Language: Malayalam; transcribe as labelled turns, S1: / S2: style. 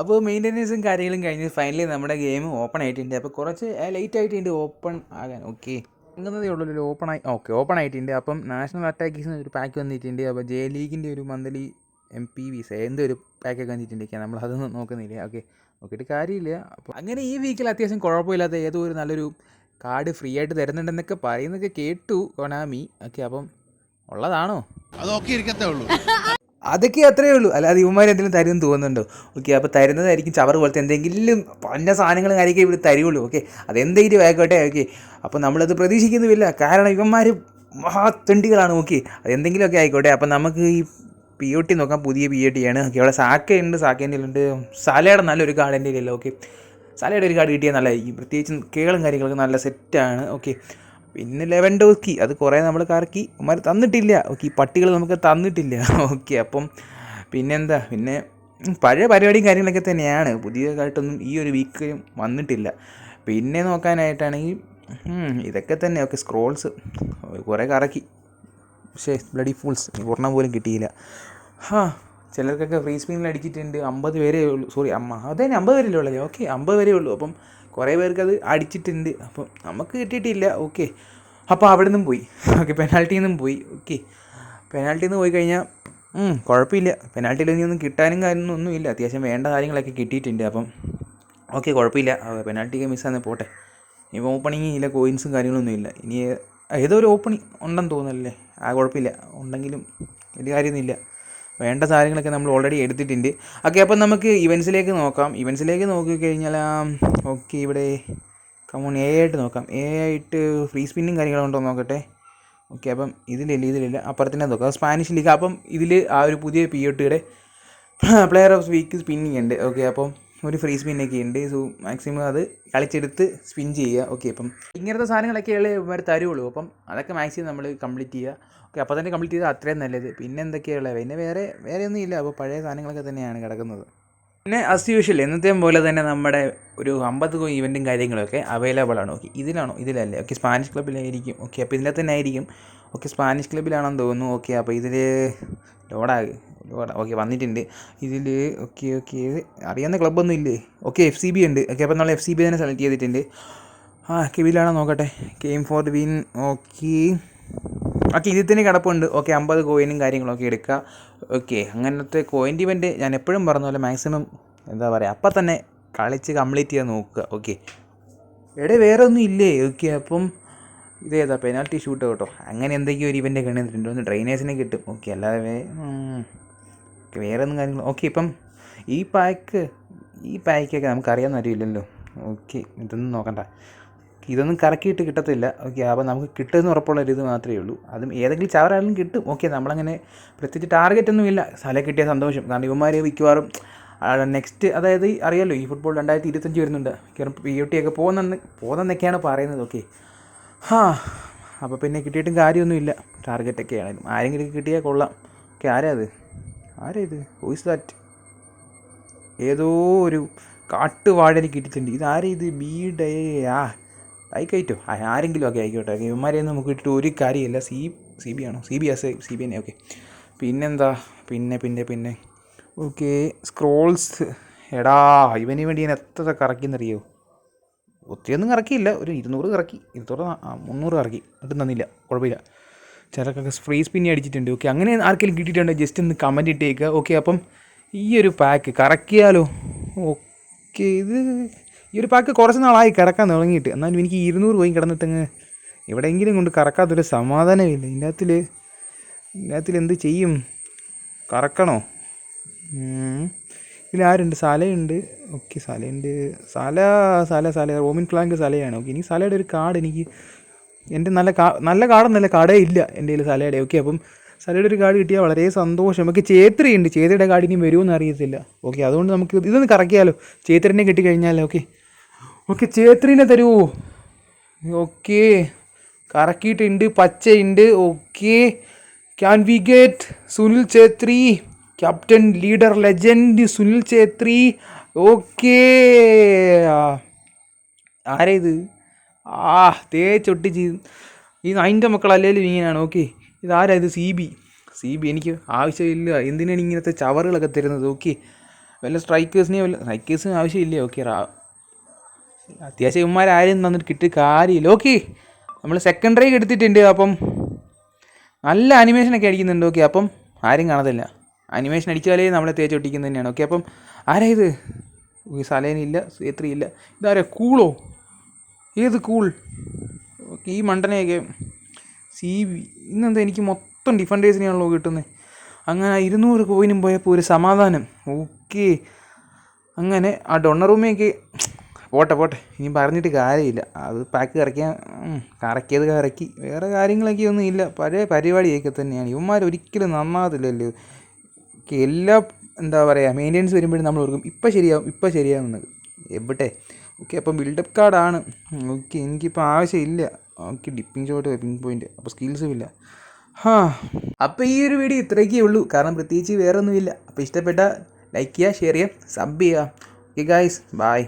S1: അപ്പോൾ മെയിന്റനൻസും കാര്യങ്ങളും കഴിഞ്ഞ് ഫൈനലി നമ്മുടെ ഗെയിം ഓപ്പൺ ആയിട്ടുണ്ട്. അപ്പോൾ കുറച്ച് ലേറ്റ് ആയിട്ടുണ്ട്. ഓപ്പൺ ആകാൻ. ഓക്കെ ഇങ്ങനതേ ഉള്ളൂ. ഓപ്പൺ ആയി ഓക്കെ ഓപ്പൺ ആയിട്ടുണ്ട്. അപ്പം നാഷണൽ അറ്റാക്കീസിന് ഒരു പാക്ക് വന്നിട്ടുണ്ട്. അപ്പോൾ ജെ ലീഗിന്റെ ഒരു മന്ത്ലി എം പി വിസ എന്തോ ഒരു പാക്കൊക്കെ വന്നിട്ടുണ്ട് നമ്മൾ അതൊന്നും നോക്കുന്നില്ല. ഓക്കെ നോക്കിയിട്ട് കാര്യമില്ല. അപ്പോൾ അങ്ങനെ ഈ വീക്കിൽ അത്യാവശ്യം കുഴപ്പമില്ലാത്ത ഏതോ ഒരു നല്ലൊരു കാർഡ് ഫ്രീ ആയിട്ട് തരുന്നുണ്ടെന്നൊക്കെ പറയുന്നൊക്കെ കേട്ടു കൊനാമി ഓക്കെ അപ്പം ഉള്ളതാണോ?
S2: അതൊക്കെ ഇരിക്കത്തേ ഉള്ളൂ.
S1: അതൊക്കെ അത്രയേ ഉള്ളൂ. അല്ലാതെ ഇവന്മാർ എന്തെങ്കിലും തരുമെന്ന് തോന്നുന്നുണ്ടോ? ഓക്കെ അപ്പോൾ തരുന്നതായിരിക്കും ചവർ പോലത്തെ എന്തെങ്കിലും പന്ന സാധനങ്ങളും കാര്യമൊക്കെ ഇവിടെ തരുള്ളൂ. ഓക്കെ അതെന്തെങ്കിലും ആയിക്കോട്ടെ. ഓക്കെ അപ്പോൾ നമ്മളത് പ്രതീക്ഷിക്കുന്നുമില്ല. കാരണം ഇവന്മാർ മഹാത്തൊണ്ടികളാണ്. ഓക്കെ അതെന്തെങ്കിലുമൊക്കെ ആയിക്കോട്ടെ. അപ്പം നമുക്ക് ഈ പി ഒ ടി നോക്കാം. പുതിയ പി ഒ ടി ആണ്. ഓക്കെ അവിടെ സാക്കയുണ്ട് സാക്കേന്റെ ഉണ്ട് സലയുടെ നല്ലൊരു കാർഡ് എന്റെ ഇല്ലല്ലോ ഓക്കെ സലയുടെ ഒരു കാർഡ് കിട്ടിയാൽ നല്ലതായിരിക്കും പ്രത്യേകിച്ച് കേളും കാര്യങ്ങളൊക്കെ നല്ല സെറ്റാണ് ഓക്കെ പിന്നെ ലെവൻ ഡോസ്കി അത് കുറേ നമ്മൾ കറക്കി. അവന്മാർ തന്നിട്ടില്ല. ഓക്കെ പട്ടികൾ നമുക്ക് തന്നിട്ടില്ല. ഓക്കെ അപ്പം പിന്നെന്താ? പിന്നെ പഴയ പരിപാടിയും കാര്യങ്ങളൊക്കെ തന്നെയാണ്. പുതിയതായിട്ടൊന്നും ഈ ഒരു വീക്കിലും വന്നിട്ടില്ല. പിന്നെ നോക്കാനായിട്ടാണെങ്കിൽ ഇതൊക്കെ തന്നെ. Okay scrolls. കുറേ കറക്കി. പക്ഷേ ബ്ലഡി ഫൂൾസ്. ഒരെണ്ണം പോലും കിട്ടിയില്ല. ഹാ ചിലർക്കൊക്കെ ഫ്രീ സ്പിന്നിൽ അടിച്ചിട്ടുണ്ട്. അമ്പത് പേരേ ഉള്ളൂ. സോറി അമ്മ. അതന്നെ അമ്പത് പേരല്ലേ ഉള്ളത്? ഓക്കെ അമ്പത് പേരേ ഉള്ളൂ. അപ്പം കുറേ പേർക്ക് അത് അടിച്ചിട്ടുണ്ട്. അപ്പം നമുക്ക് കിട്ടിയിട്ടില്ല. ഓക്കെ. അപ്പോൾ അവിടെ നിന്നും പോയി. ഓക്കെ പെനാൽറ്റിയിൽ നിന്നും പോയി. ഓക്കെ പെനാൽറ്റിയിൽ നിന്ന് പോയി കഴിഞ്ഞാൽ കുഴപ്പമില്ല. പെനാൽറ്റിയിൽ ഒന്നും കിട്ടാനും കാര്യമൊന്നും ഒന്നുമില്ല അത്യാവശ്യം വേണ്ട കാര്യങ്ങളൊക്കെ കിട്ടിയിട്ടുണ്ട്. അപ്പം ഓക്കെ കുഴപ്പമില്ല. പെനാൽറ്റിക്ക് മിസ്സാന്ന് പോട്ടെ. ഇപ്പോൾ ഓപ്പണിങ് ഇല്ല കോയിൻസും കാര്യങ്ങളൊന്നും ഇല്ല. ഇനി ഏതോ ഒരു ഓപ്പണിങ് ഉണ്ടെന്ന് തോന്നുന്നല്ലേ ആ കുഴപ്പമില്ല. ഉണ്ടെങ്കിലും വലിയ കാര്യമൊന്നുമില്ല. വേണ്ട സാധനങ്ങളൊക്കെ നമ്മൾ ഓൾറെഡി എടുത്തിട്ടുണ്ട്. ഓക്കെ അപ്പം നമുക്ക് ഇവൻസിലേക്ക് നോക്കാം. ഇവൻസിലേക്ക് നോക്കിക്കഴിഞ്ഞാൽ ഓക്കെ ഇവിടെ കമോൺ എ ആയിട്ട് നോക്കാം. എ ആയിട്ട് ഫ്രീ സ്പിന്നും കാര്യങ്ങളുണ്ടോ ഉണ്ടോ നോക്കട്ടെ. ഓക്കെ അപ്പം ഇതിലില്ല ഇതിലില്ല. അപ്പുറത്തിനെ നോക്കാം. സ്പാനിഷ് ലീഗ് അപ്പം ഇതിൽ ആ ഒരു പുതിയ പി ഒ ടിയുടെ പ്ലെയർ ഓഫ് വീക്ക് സ്പിന്നിങ് ഉണ്ട്. ഓക്കെ അപ്പം ഒരു ഫ്രീ സ്പിന്നൊക്കെ ഉണ്ട്. സോ മാക്സിമം അത് കളിച്ചെടുത്ത് സ്പിൻ ചെയ്യുക. ഓക്കെ അപ്പം ഇങ്ങനത്തെ സാധനങ്ങളൊക്കെ ഉള്ള ഇവർ തരുള്ളൂ. അപ്പം അതൊക്കെ മാക്സിമം നമ്മൾ കംപ്ലീറ്റ് ചെയ്യുക. ഓക്കെ അപ്പോൾ തന്നെ കംപ്ലീറ്റ് ചെയ്താൽ അത്രയും നല്ലത്. പിന്നെ എന്തൊക്കെയാണ് ഉള്ളത്? പിന്നെ വേറെ വേറെ ഒന്നും ഇല്ല അപ്പോൾ പഴയ സാധനങ്ങളൊക്കെ തന്നെയാണ് കിടക്കുന്നത്. പിന്നെ അസ് യൂഷ്വൽ എന്നത്തെയും പോലെ തന്നെ നമ്മുടെ ഒരു അമ്പത് ഇവന്റും കാര്യങ്ങളൊക്കെ അവൈലബിൾ ആണ്. ഓക്കെ ഇതിലാണോ? ഇതിലല്ലേ? ഓക്കെ സ്പാനിഷ് ക്ലബ്ബിലായിരിക്കും ഓക്കെ അപ്പോൾ ഇതിന്റെ തന്നെ ആയിരിക്കും. ഓക്കെ സ്പാനിഷ് ക്ലബ്ബിലാണെന്ന് തോന്നുന്നു. ഓക്കെ അപ്പോൾ ഇതിൽ ലോഡാകെ ലോഡാ ഓക്കെ വന്നിട്ടുണ്ട്. ഇതിൽ ഓക്കെ ഓക്കെ അറിയാവുന്ന ക്ലബ്ബൊന്നും ഇല്ലേ? ഓക്കെ എഫ് സി ബി ഉണ്ട്. ഓക്കെ അപ്പോൾ നമ്മൾ എഫ് സി ബി തന്നെ സെലക്ട് ചെയ്തിട്ടുണ്ട്. ആ കിവിലാണോ നോക്കട്ടെ. Game for win okay okay ഇതിൽ തന്നെ കിടപ്പുണ്ട്. ഓക്കെ അമ്പത് കോയിനും കാര്യങ്ങളൊക്കെ എടുക്കുക. ഓക്കെ അങ്ങനത്തെ കോയിൻ ഇവന്റ് ഞാൻ എപ്പോഴും പറഞ്ഞ പോലെ മാക്സിമം എന്താ പറയുക അപ്പം തന്നെ കളിച്ച് കംപ്ലീറ്റ് ചെയ്യാൻ നോക്കുക. ഓക്കെ എടേ വേറെ ഒന്നും ഇല്ലേ? ഓക്കെ അപ്പം ഇതേതാ പെനാൽറ്റി ഷൂട്ട് കേട്ടോ. അങ്ങനെ എന്തൊക്കെയോ ഒരു ഇവന്റ് കണ്ടിട്ടുണ്ട്. ഒന്ന് ഡ്രൈനേഴ്സിനെ കിട്ടും. ഓക്കെ അല്ലാതെ വേറെ ഒന്നും കാര്യങ്ങൾ ഓക്കെ ഇപ്പം ഈ പാക്ക് ഈ പാക്കൊക്കെ നമുക്കറിയാമെന്ന് അറിയില്ലല്ലോ ഓക്കെ ഇതൊന്നും നോക്കണ്ട. ഇതൊന്നും കറക്കിയിട്ട് കിട്ടത്തില്ല. ഓക്കെ അപ്പോൾ നമുക്ക് കിട്ടുമെന്ന് ഉറപ്പുള്ള ഒരു ഇത് മാത്രമേ ഉള്ളൂ. അതും ഏതെങ്കിലും ചവറായാലും കിട്ടും. ഓക്കെ നമ്മളങ്ങനെ പ്രത്യേകിച്ച് ടാർഗറ്റ് ഒന്നും ഇല്ല സ്ഥലം കിട്ടിയ സന്തോഷം. കാരണം ഇവന്മാർ മിക്കവാറും നെക്സ്റ്റ് അതായത് അറിയാമല്ലോ ഈ ഫുട്ബോൾ രണ്ടായിരത്തി ഇരുപത്തഞ്ച് വരുന്നുണ്ട്. കാരണം പി യു ടി ഒക്കെ പോകുന്നെന്ന് പോകുന്നെന്നൊക്കെയാണ് പറയുന്നത്. ഓക്കെ ഹാ അപ്പോൾ പിന്നെ കിട്ടിയിട്ടും കാര്യമൊന്നുമില്ല. ടാർഗറ്റൊക്കെ ആണെങ്കിലും. ആരെങ്കിലും കിട്ടിയാൽ കൊള്ളാം. ഓക്കെ ആരാ അത് ആരാ ഇത്? വോയിസ് ദാറ്റ് ഏതോ ഒരു കാട്ടുവാഴന് കിട്ടിയിട്ടുണ്ട്. ഇതാരേ ഇത്? ബി ഡേ ആ ആയിക്കോട്ടോ ആ ആരെങ്കിലും ഒക്കെ ആയിക്കോട്ടെ. ഇവന്മാരെയൊന്നും നമുക്ക് കിട്ടിയിട്ട് ഒരു കാര്യമില്ല. സി സി ബി ആണോ? C B S C B തന്നെ ഓക്കെ. പിന്നെന്താ? പിന്നെ പിന്നെ പിന്നെ. ഓക്കെ. സ്ക്രോൾസ്. എടാ ഇവന് വേണ്ടി ഞാൻ എത്ര കറക്കിയെന്നറിയോ? ഒത്തിരിയൊന്നും കറക്കിയില്ല. ഒരു ഇരുന്നൂറ് കറക്കി. ഇരുന്നൂറ് മുന്നൂറ് കറക്കി. ഒട്ടും തന്നില്ല. കുഴപ്പമില്ല. ചിലക്കൊക്കെ ഫ്രീ സ്പിന്നി അടിച്ചിട്ടുണ്ട്. ഓക്കെ അങ്ങനെ ആർക്കെങ്കിലും കിട്ടിയിട്ടുണ്ടെങ്കിൽ ജസ്റ്റ് ഒന്ന് കമന്റ് ഇട്ടേക്കുക ഓക്കെ അപ്പം ഈ ഒരു പാക്ക് കറക്കിയാലോ? ഓക്കെ ഇത് ഈ ഒരു പാക്ക് കുറച്ച് നാളായി കിടക്കാൻ തുടങ്ങിയിട്ട്. എന്നാലും എനിക്ക് ഇരുന്നൂറ് പോയി കിടന്നിട്ടങ്ങ് എവിടെയെങ്കിലും കൊണ്ട് കറക്കാത്തൊരു സമാധാനമില്ല. ഇതിന്റെ അകത്തിൽ ഇതിന്റെ അകത്തിൽ എന്ത് ചെയ്യും? കറക്കണോ? ആരുണ്ട് സലയുണ്ട്. Okay സലയുണ്ട്. Salah Salah Salah. Roaming flank സലയാണ്. Okay ഇനി സലയുടെ ഒരു കാർഡ് എനിക്ക് എന്റെ നല്ല കാ നല്ല കാർഡൊന്നല്ല കാർഡേ ഇല്ല എന്റെ കയ്യിൽ സലയുടെ. ഓക്കെ അപ്പം സലയുടെ ഒരു കാർഡ് കിട്ടിയാൽ വളരെ സന്തോഷം. നമുക്ക് ചേത്രി ഉണ്ട് ചേത്രയുടെ കാർഡ് ഇനി വരുമെന്ന് അറിയത്തില്ല. ഓക്കെ അതുകൊണ്ട് നമുക്ക് ഇതൊന്ന് കറക്കിയാലോ? ചേത്രനെ കിട്ടിക്കഴിഞ്ഞാലോ? ഓക്കെ. ഓക്കെ ചേത്രീനെ തരുമോ ഓക്കെ കറക്കിയിട്ടുണ്ട് പച്ചയുണ്ട്. Okay can we get Sunil Chhetri captain leader legend Sunil Chhetri. Okay. ആരാ ഇത്? ആ തേച്ചൊട്ടിച്ച് ഈ അതിന്റെ മക്കളല്ലേലും ഇങ്ങനെയാണ്. ഓക്കെ ഇതാരാ ഇത്? C B. സി ബി എനിക്ക് ആവശ്യമില്ല. എന്തിനാണ് ഇങ്ങനത്തെ ചവറുകളൊക്കെ തരുന്നത്? ഓക്കെ വല്ല സ്ട്രൈക്കേഴ്സിനെ വല്ല സ്ട്രൈക്കേഴ്സിന് ആവശ്യമില്ല? ഓക്കെ അത്യാവശ്യം ഇവന്മാരാരും തന്നിട്ട് കിട്ടി കാര്യമില്ല. ഓക്കെ നമ്മൾ സെക്കൻഡറി എടുത്തിട്ടുണ്ട്. അപ്പം നല്ല അനിമേഷനൊക്കെ അടിക്കുന്നുണ്ട് ഓക്കെ അപ്പം ആരും കാണത്തില്ല. അനിമേഷൻ അടിച്ചാലേ നമ്മളെ തേച്ച് ഒട്ടിക്കുന്നത് തന്നെയാണ്. ഓക്കെ അപ്പം ആരാ ഇത്? സലേനില്ല സേത്രി ഇല്ല ഇതാരാ? കൂളോ ഏത് കൂൾ ഓക്കെ ഈ മണ്ടനെയൊക്കെ സി വി ഇന്നെന്താ എനിക്ക് മൊത്തം ഡിഫൻഡേഴ്സിനെയാണല്ലോ കിട്ടുന്നത് അങ്ങനെ ഇരുന്നൂറ് കോയിനും പോയപ്പോൾ ഒരു സമാധാനം. ഓക്കെ അങ്ങനെ ആ ഡൊണ്ണറൂമയൊക്കെ പോട്ടെ പോട്ടെ. ഇനി പറഞ്ഞിട്ട് കാര്യമില്ല. അത് പാക്ക് കറക്കിയാൽ കറക്കിയത് കറക്കി. വേറെ കാര്യങ്ങളൊക്കെ ഒന്നും ഇല്ല. പഴയ പരിപാടിയൊക്കെ തന്നെയാണ്. ഇവന്മാർ ഒരിക്കലും നന്നാകത്തില്ലല്ലോ എല്ലാ എന്താ പറയുക മെയിന്റെനൻസ് വരുമ്പോഴും നമ്മൾ ഓർക്കും ഇപ്പം ശരിയാവും ഇപ്പം ശരിയാവുന്നത്. എവിടെ? ഓക്കെ അപ്പം ബിൽഡപ്പ് കാർഡാണ് ഓക്കെ എനിക്കിപ്പോൾ ആവശ്യമില്ല. Okay dipping shot pinpoint അപ്പോൾ സ്കിൽസും ഇല്ല. ഹാ. അപ്പോൾ ഈ ഒരു വീഡിയോ ഇത്രയൊക്കെ ഉള്ളൂ. കാരണം പ്രത്യേകിച്ച് വേറെ ഒന്നുമില്ല അപ്പോൾ ഇഷ്ടപ്പെട്ട ലൈക്ക് ചെയ്യുക ഷെയർ ചെയ്യുക സബ് ചെയ്യുക. Okay guys bye